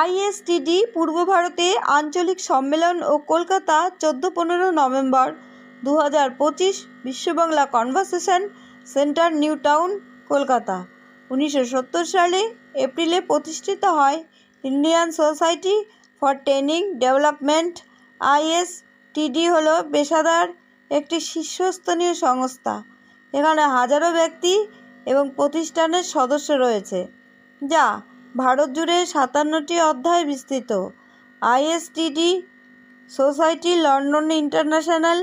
আইএসটিডি পূর্ব ভারতে আঞ্চলিক সম্মেলন ও কলকাতা চোদ্দ পনেরো নভেম্বর দু হাজার পঁচিশ Biswa Bangla conversation centre New Town, Kolkata. উনিশশো সত্তর সালে এপ্রিলে প্রতিষ্ঠিত হয় Indian society for training development. ISTD হল পেশাদার একটি শীর্ষস্থানীয় সংস্থা। এখানে হাজারো ব্যক্তি এবং প্রতিষ্ঠানের সদস্য রয়েছে। যা ভারত জুড়ে সাতান্নটি অধ্যায় বিস্তৃত। ISTD, society London international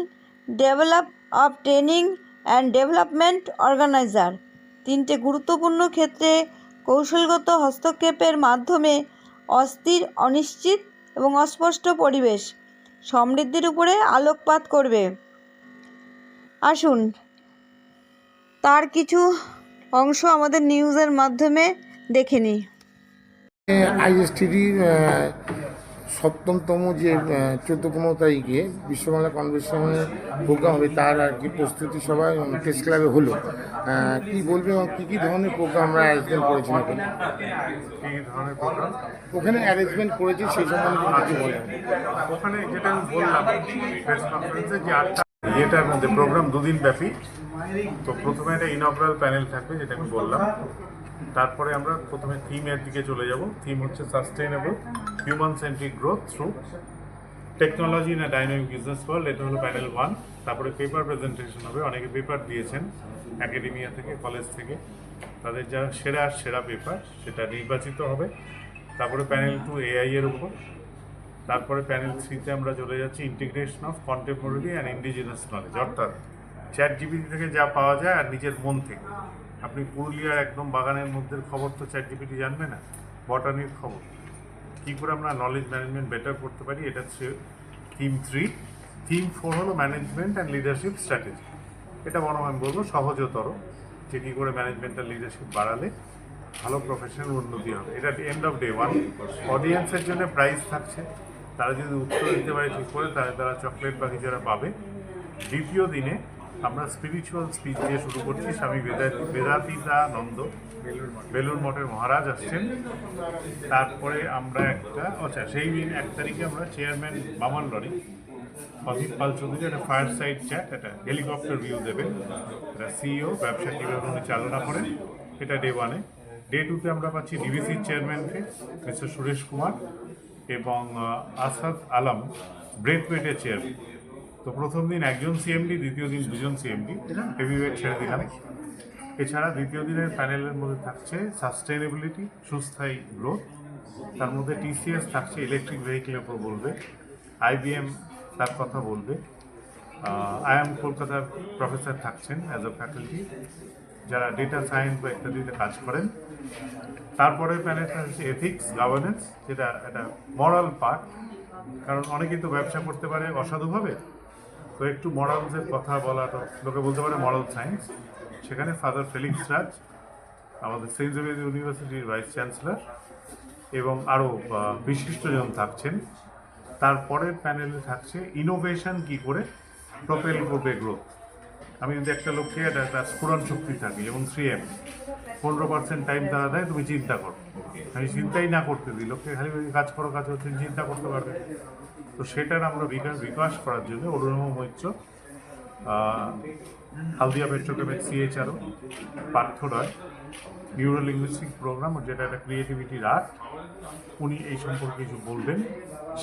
develop of training and development organiser. তিনটে গুরুত্বপূর্ণ ক্ষেত্রে কৌশলগত হস্তক্ষেপের মাধ্যমে অস্থির, অনিশ্চিত এবং অস্পষ্ট পরিবেশ সমৃদ্ধির উপরে আলোকপাত করবে। আসুন, তার কিছু অংশ আমাদের নিউজের মাধ্যমে দেখে নিই। আইএসটিডির সপ্তমতম যে চোদ্দ পনেরো তারিখে বিশ্ববাংলা কনভেনশনের প্রোগ্রাম হবে তার আর কি প্রস্তুতি সভায় প্রেস ক্লাবে হলো। কি বলবে এবং কী কী ধরনের প্রোগ্রাম আমরা অ্যারেঞ্জমেন্ট করেছি ওখানে ওখানে অ্যারেঞ্জমেন্ট করেছি সেই সম্বন্ধে কিছু বলেন। ওখানে যেটা আমি বললাম প্রেস কনফারেন্সে যে আটটা ইয়েটার মধ্যে প্রোগ্রাম দুদিন ব্যাপী তো প্রথমে একটা ইনগ্রাল প্যানেল থাকবে যেটা আমি বললাম। তারপরে আমরা প্রথমে থিমের দিকে চলে যাব। থিম হচ্ছে sustainable human centric growth through technology in dynamic business world এটা হলো প্যানেল ওয়ান তারপরে পেপার প্রেজেন্টেশন হবে। অনেকে পেপার দিয়েছেন একাডেমিয়া থেকে কলেজ থেকে। তাদের যা সেরা সেরা পেপার সেটা নির্বাচিত হবে। তারপরে প্যানেল টু এআই এর উপর। তারপরে প্যানেল থ্রিতে আমরা চলে যাচ্ছি integration of contemporary and indigenous knowledge অর্থাৎ চ্যাট জিপিটি থেকে যা পাওয়া যায় আর নিজের মন থেকে। আপনি পুরুলিয়ার একদম বাগানের মধ্যে খবর তো চ্যাট জিপিটি জানবে না, বটানির খবর। কী করে আমরা নলেজ ম্যানেজমেন্ট বেটার করতে পারি, এটা হচ্ছে থিম থ্রি থিম ফোর হলো ম্যানেজমেন্ট অ্যান্ড লিডারশিপ স্ট্র্যাটেজি এটা বরং আমি বলব সহজতর, যে কী করে ম্যানেজমেন্ট অ্যান্ড লিডারশিপ বাড়ালে ভালো প্রফেশনাল উন্নতি হবে। এটা এন্ড অফ ডে ওয়ান অডিয়েন্সের জন্য প্রাইজ থাকছে। তারা যদি উত্তর দিতে পারে ঠিক করে, তাহলে তারা চকলেট বা কিছুটা পাবে। দ্বিতীয় দিনে আমরা স্পিরিচুয়াল স্পিচ দিয়ে শুরু করছি, স্বামী বেদা বেদাতীতানন্দ বেলুর মঠের মহারাজ আসছেন। তারপরে আমরা একটা আচ্ছা সেই দিন এক তারিখে আমরা চেয়ারম্যান বামান লরি অজিত পাল চৌধুরী, একটা ফায়ার সাইড চ্যাট একটা হেলিকপ্টার ভিউ দেবেন। এটা সিইও ব্যবসা কীভাবে উনি চালনা করেন, এটা ডে ওয়ানে ডে টুতে আমরা পাচ্ছি ডিভিসির চেয়ারম্যানকে মিস্টার সুরেশ কুমার, এবং আসাদ আলম ব্রেথওয়েটের চেয়ারম্যান তো প্রথম দিন একজন সিএমডি দ্বিতীয় দিন দুজন সিএমডি হেভিওয়েট ছেড়ে দিলাম। এছাড়া দ্বিতীয় দিনের প্যানেলের মধ্যে থাকছে সাস্টেনেবিলিটি সুস্থায়ী গ্রোথ তার মধ্যে টিসিএস থাকছে ইলেকট্রিক ভেহিকেলের উপর বলবে। আইবিএম তার কথা বলবে। আইএম কলকাতার প্রফেসর থাকছেন অ্যাজ আ ফ্যাকাল্টি যারা ডেটা সায়েন্স বা ইত্যাদিতে কাজ করেন। তারপরে প্যানেলটা হচ্ছে এথিক্স গভর্নেন্স যেটা একটা মরাল পার্ট কারণ অনেকেই তো ব্যবসা করতে পারে অসাধুভাবে। তো একটু মরালসের কথা বলাটা, লোকে বলতে পারে মরাল সায়েন্স সেখানে ফাদার ফেলিক্স রাজ আমাদের সেন্ট জেভিয়ার ইউনিভার্সিটির ভাইস চ্যান্সেলর এবং আরও বিশিষ্টজন থাকছেন। তারপরের প্যানেলে থাকছে ইনোভেশন কি করে প্রপেল করবে গ্রোথ আমি যদি একটা লোককে, একটা স্ফুরণ শক্তি থাকে, যেমন থ্রি এম পনেরো পার্সেন্ট টাইম তারা দেয়, তুমি চিন্তা করো। আমি চিন্তাই না করতে দিই। লোককে খালি কাজ করো, কাজ তুমি চিন্তা করতে পারবে। তো সেটার আমরা বিকাশ বিকাশ করার জন্য Arunam Maitra Haldia petrochemic CHRO Partha Roy neuro linguistic programme যেটা একটা ক্রিয়েটিভিটির আর্ট উনি এই সম্পর্কে কিছু বলবেন।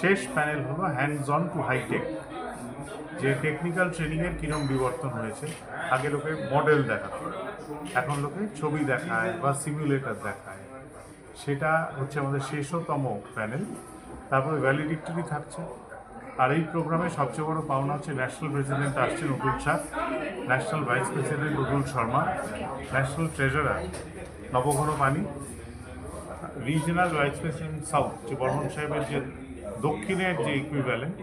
শেষ প্যানেল হলো hands on to high tech যে টেকনিক্যাল ট্রেনিংয়ের কীরকম বিবর্তন হয়েছে, আগে লোকে মডেল দেখাতো, এখন লোকে ছবি দেখায় বা সিমুলেটর দেখায়। সেটা হচ্ছে আমাদের শেষতম প্যানেল। তারপরে ভ্যালিডিক্টরি থাকছে। আর এই প্রোগ্রামে সবচেয়ে বড় পাওনা হচ্ছে ন্যাশনাল প্রেসিডেন্ট আসছেন Atul Shah national vice president Atul Sharma national treasurer Nabaghan Pani regional vice president south যে বর্মন সাহেবের যে দক্ষিণের যে ইকুইভ্যালেন্ট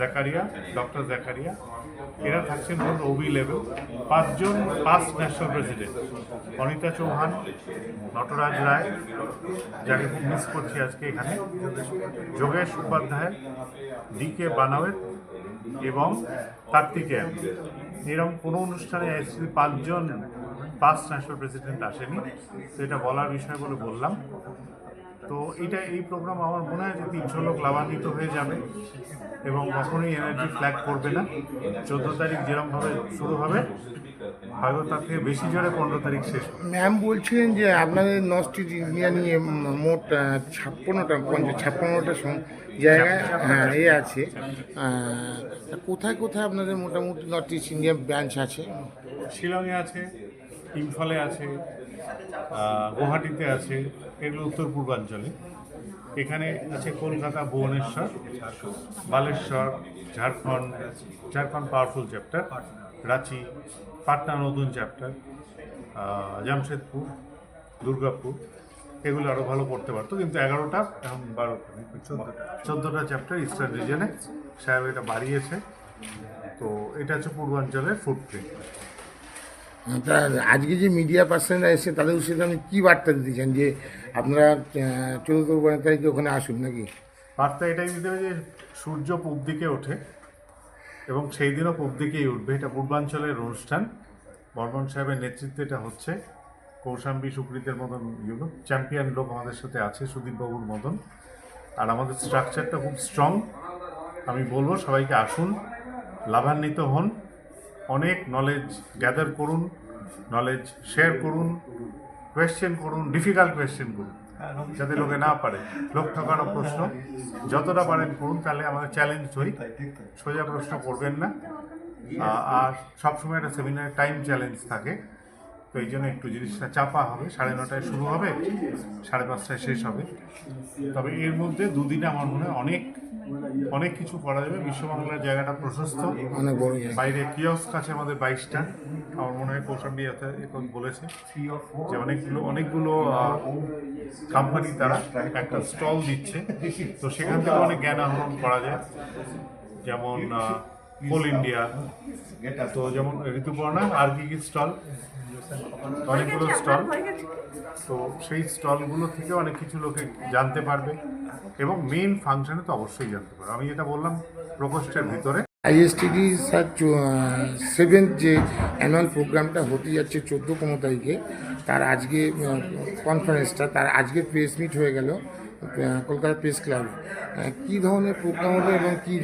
জাকারিয়া ডক্টর জাকারিয়া এরা থাকছেন ধরুন ওবি লেভেল পাঁচজন পাঁচ ন্যাশনাল প্রেসিডেন্ট অনিতা চৌহান, নটরাজ রায়, যাকে খুব মিস করছি আজকে এখানে। যোগেশ উপাধ্যায় ডি কে বানাওয়ের এবং কার্তিকেয়ন এরকম কোনো অনুষ্ঠানে এসেছি পাঁচজন পাঁচ ন্যাশনাল প্রেসিডেন্ট আসেনি। এটা বলার বিষয় বলে বললাম। তো এটা এই প্রোগ্রাম আমার মনে হয় যে তিনশো লোক লাভান্বিত হয়ে যাবে এবং কখনোই এনার্জি ফ্ল্যাগ করবে না। চোদ্দ তারিখ যেরকমভাবে শুরু হবে হয়তো তার থেকে বেশি জোরে পনেরো তারিখ শেষ ম্যাম বলছিলেন যে আপনাদের নর্থ ইস্ট ইন্ডিয়া নিয়ে মোট ছাপ্পান্নটা পঞ্চাশ ছাপ্পান্নটা জায়গায় হ্যাঁ এ আছে। কোথায় কোথায় আপনাদের মোটামুটি নর্থ ইস্ট ইন্ডিয়া ব্রাঞ্চ আছে? শিলংয়ে আছে ইম্ফলে আছে গুয়াহাটিতে আছে এগুলো উত্তর পূর্বাঞ্চলে। এখানে আছে কলকাতা ভুবনেশ্বর বালেশ্বর ঝাড়খণ্ড ঝাড়খণ্ড পাওয়ারফুল চ্যাপ্টার রাঁচি পাটনা নতুন চ্যাপ্টার জামশেদপুর দুর্গাপুর এগুলো আরও ভালো পড়তে পারতো কিন্তু এগারোটা এখন বারোটা চোদ্দোটা। চ্যাপ্টার ইস্টার্ন রিজনে সাহেব এটা বাড়িয়েছে। তো এটা হচ্ছে পূর্বাঞ্চলের ফুটপ্রিন্ট তা আজকে যে মিডিয়া পার্সনরা এসে তাদের সাথে আপনি কী বার্তা দিতে চান যে আপনারা পনেরো তারিখে ওখানে আসুন নাকি? বার্তা এটাই দিতে হবে যে সূর্য পূব দিকে ওঠে এবং সেই দিনও পূব দিকেই উঠবে। এটা পূর্বাঞ্চলের অনুষ্ঠান। বর্মন সাহেবের নেতৃত্বে এটা হচ্ছে। কৌশাম্বী সুকৃতের মতন চ্যাম্পিয়ন লোক আমাদের সাথে আছে সুদীপবাবুর মতন। আর আমাদের স্ট্রাকচারটা খুব স্ট্রং আমি বলব সবাইকে আসুন, লাভান্বিত হন। অনেক নলেজ গ্যাদার করুন নলেজ শেয়ার করুন কোয়েশ্চেন করুন ডিফিকাল্ট কোয়েশ্চেন করুন, যাতে লোকে না পারে। লোক ঠকানো প্রশ্ন, যতটা পারেন করুন, তাহলে আমাদের চ্যালেঞ্জ হই। সোজা প্রশ্ন করবেন না। আর সবসময় একটা সেমিনার টাইম চ্যালেঞ্জ থাকে। তো এই জন্য একটু জিনিসটা চাপা হবে সাড়ে নটায় শুরু হবে সাড়ে পাঁচটায় শেষ হবে। তবে এর মধ্যে দুদিনে আমার মনে হয় অনেক অনেক কিছু করা যাবে। বিশ্ববাংলার জায়গাটা প্রশস্ত। অনেক বড় বাইরে কিয়স্ক আছে আমাদের বাইশটা। আমার মনে হয় কৌশাম্বী এখন বলেছে যে অনেকগুলো অনেকগুলো কোম্পানি তারা একটা স্টল দিচ্ছে। তো সেখান থেকে অনেক জ্ঞান আহরণ করা যায়। যেমন কোল ইন্ডিয়া তো যেমন ঋতুপর্ণা আর কি কি স্টল অনেকগুলো স্টল। তো সেই স্টলগুলো থেকে অনেক কিছু লোকে জানতে পারবে এবং মেইন ফাংশনে তো অবশ্যই জানতে পারবে। আমি যেটা বললাম প্রকোষ্ঠের ভিতরে। আইএসটিডি স্যার সেভেন্থ যে অ্যানুয়াল প্রোগ্রামটা হতে যাচ্ছে চোদ্দ পনেরো তারিখে তার আজকে কনফারেন্সটা তার আজকে প্রেস মিট হয়ে গেল কলকাতা প্রেস ক্লাবে কী ধরনের প্রোগ্রাম হবে এবং কী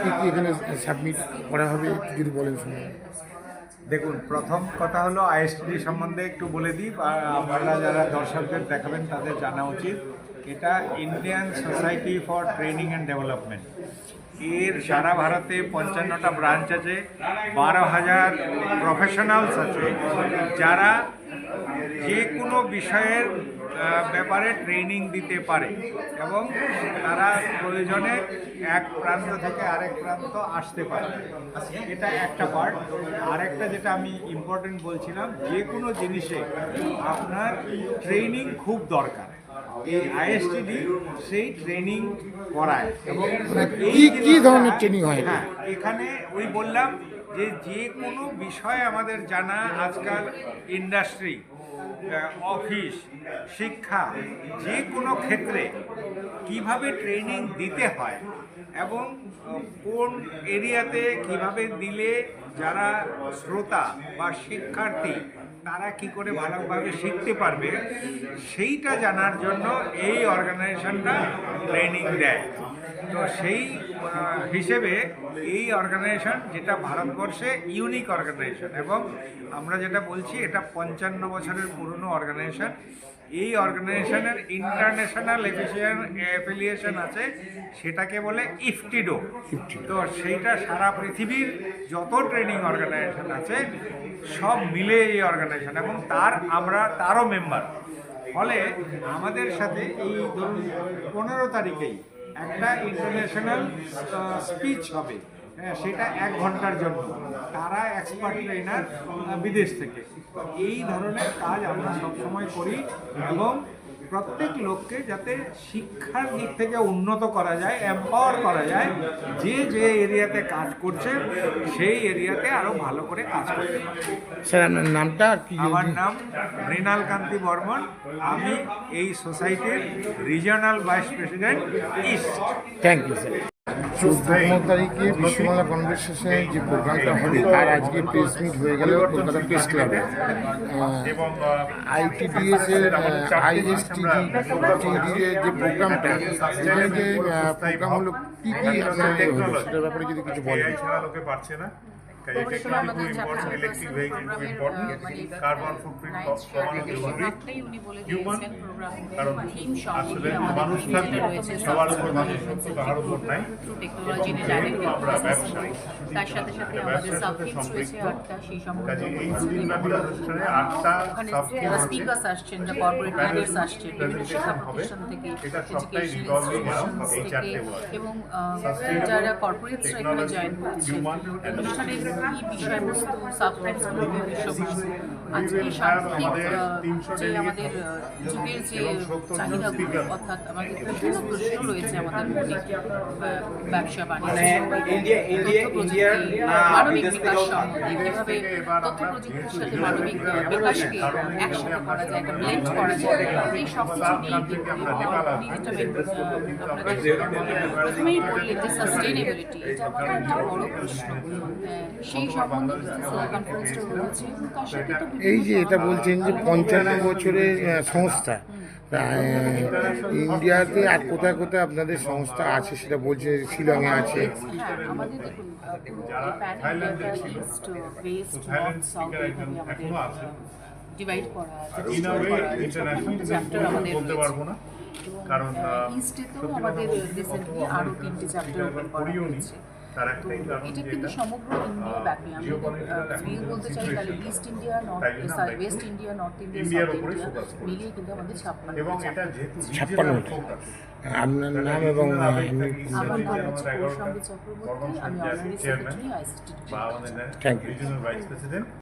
কী কী এখানে সাবমিট করা হবে যদি বলেন শুনুন। দেখুন, প্রথম কথা হলো আইএসটি সম্বন্ধে একটু বলে দিই বা আপনারা যারা দর্শকদের দেখাবেন তাদের জানা উচিত, এটা Indian society for training and development এর সারা ভারতে পঞ্চান্নটা ব্রাঞ্চ আছে বারো হাজার প্রফেশনালস আছে, যারা যে কোনো বিষয়ের ব্যাপারে ট্রেনিং দিতে পারে। এবং তারা প্রয়োজনে এক প্রান্ত থেকে আরেক প্রান্ত আসতে পারে। এটা একটা পার্ট আরেকটা যেটা আমি ইম্পর্টেন্ট বলছিলাম যে কোনো জিনিসে আপনার ট্রেনিং খুব দরকার। এই আইএসটিডি সেই ট্রেনিং করায়। এবং এই কি- ধরনের training হয় হ্যাঁ এখানে ওই বললাম যে যে কোনো বিষয় আমাদের জানা আজকাল ইন্ডাস্ট্রি অফিস, শিক্ষা যে কোনো ক্ষেত্রে কীভাবে ট্রেনিং দিতে হয় এবং কোন এরিয়াতে কীভাবে দিলে যারা শ্রোতা বা শিক্ষার্থী তারা কি করে ভালোভাবে শিখতে পারবে, সেইটা জানার জন্য এই অর্গানাইজেশনটা ট্রেনিং দেয়। তো সেই হিসেবে এই অর্গানাইজেশন যেটা ভারতবর্ষে ইউনিক অর্গানাইজেশন এবং আমরা যেটা বলছি এটা পঞ্চান্ন বছরের পুরনো অর্গানাইজেশন এই অর্গানাইজেশনের ইন্টারন্যাশনাল এফিসিয়ান অ্যাফিলিয়েশন আছে সেটাকে বলে ইফটিডো তো সেইটা সারা পৃথিবীর যত ট্রেনিং অর্গানাইজেশন আছে সব মিলে এই অর্গানাইজেশন এবং তার আমরা তারও মেম্বার ফলে আমাদের সাথে এই ধরুন পনেরো তারিখেই একটা ইন্টারন্যাশনাল স্পিচ হবে। হ্যাঁ সেটা এক ঘণ্টার জন্য। তারা এক্সপার্ট ট্রেনার বিদেশ থেকে। এই ধরনের কাজ আমরা সবসময় করি এবং প্রত্যেক লোককে যাতে শিক্ষার দিক থেকে উন্নত করা যায় এম্পাওয়ার করা যায় যে যে এরিয়াতে কাজ করছে সেই এরিয়াতে আরও ভালো করে কাজ করতে স্যার আপনার নামটা কি? আমার নাম মৃণাল কান্তি বর্মন। আমি এই সোসাইটির regional vice president east. Thank you sir চোদ্দ পনেরো তারিখে বিশ্ববাংলা কনভারসেশনে যে প্রোগ্রামটা হবে, তার আজকে প্রেস হয়ে গেল কলকাতা প্রেস ক্লাবে আইটিডিএস এর যে প্রোগ্রামটা এখানে যে প্রোগ্রাম হলো কি কি সেটার ব্যাপারে যদি কিছু বলেন। না। কাজে টেকনোলজি ইম্পর্টেন্ট ইলেকট্রিক ভেহিকেল খুব ইম্পর্টেন্ট কার্বন ফুটপ্রিন্ট কমানো জরুরি একটাই উনি বলে Human, দিয়েছেন প্রোগ্রাম কারণ আসলে মানুষ আমাদের থাকলে যেটা রয়েছে সবার উপর মানুষ কারোর উপর নাই টেকনোলজি নিয়ে ডাইরেক্ট আমরা ব্যবসায়ী তার সাথে সাথে আমাদের রয়েছে আটটা সেই সম্বন্ধে কাজে এই দুদিন ব্যাপী অনুষ্ঠানে আটটা ওখানে সাব থিম আছে স্পিকার্স আসছেন যা কর্পোরেট Panel আসছেন বিভিন্ন শিক্ষা প্রতিষ্ঠান থেকে এটা সবটাই এডুকেশন revolving এই চারটে word। এবং যারা কর্পোরেটসরা এখানে জয়েন করছে human and অনুষ্ঠানের কি বিষয়বস্তু সাবটাইমসগুলো বিষয়বস্তু আজকে will আমাদের আহ, 300 যে আমাদের যুগের যে এবং 70 জন চাহিদা speaker। অর্থাৎ রয়েছে আমাদের মনে ব্যবসা বাণিজ্য মানবিক বিকাশ সম্বন্ধে কীভাবে প্রথমেই বললেন যে সাস্টেনেবিলিটি এটা আমাদের একটা বড় প্রশ্ন তো এই যে এটা বলছেন যে পঞ্চান্ন বছরের সংস্থা। ইন্ডিয়াতে আর কোথায় কোথায় আপনাদের সংস্থা আছে সেটা বলছে শিলংয়ে আছে। ইন্ডিয়াটা ইস্ট এইভাবে আমাদের। ডিভাইড করা আছে চ্যাপ্টার পারব না। কারণ ইস্টেতেও আমাদের রিসেন্টলি আরও তিনটে চ্যাপ্টার ওপেন করা হয়েছে। এটা কিন্তু সমগ্র ইন্ডিয়া ব্যাপী। আমি বলতে চাই তাহলে east India north west India north India south India মিলিয়ে কিন্তু আমাদের ছাপ্পান্ন এবং এটা যেহেতু ছাপ্পান্ন আপনার নাম এবং আমি chairman সেক্রেটারি আইসিটি বা আমাদের